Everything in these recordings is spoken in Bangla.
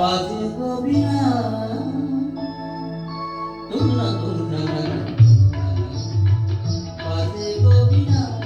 বাজে কবিরা তোমরা তোমরা বাজে কবিরা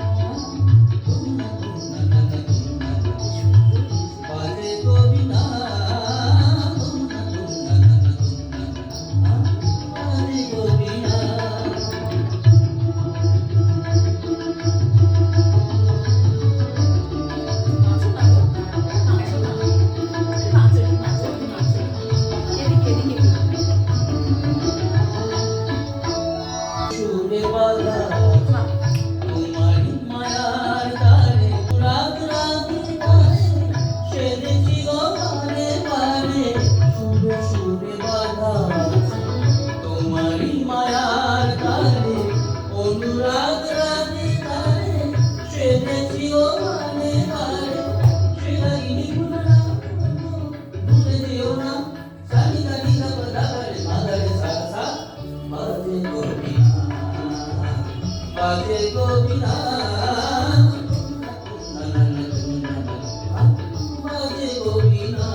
বাজে গোবিনা বাজে গোবিনা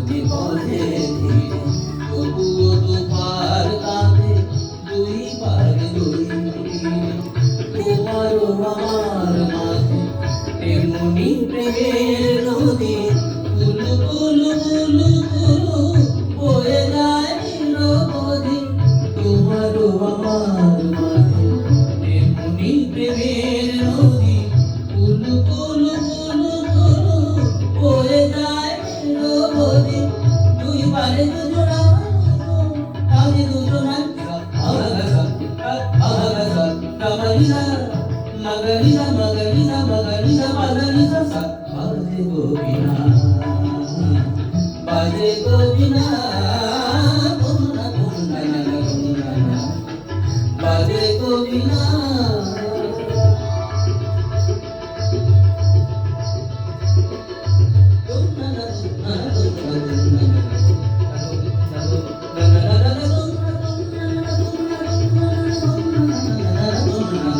নদী বলে ধীরে তবুও দুপার কাঁধে দুই পারে দুই তীরে তোমারও আমার মাঝে এমনি প্রেমের নদী। কুলু কুলু কুলু কুলু বয়ে যায় নদী। তোমারও আমার মাঝে এমনি প্রেমের মগরিনা মগরিনা মগরিনা মগরিনা সা বাজে গোবিনা বাজে গোবিনা তুমনা তুমনা তুমনা বাজে গোবিনা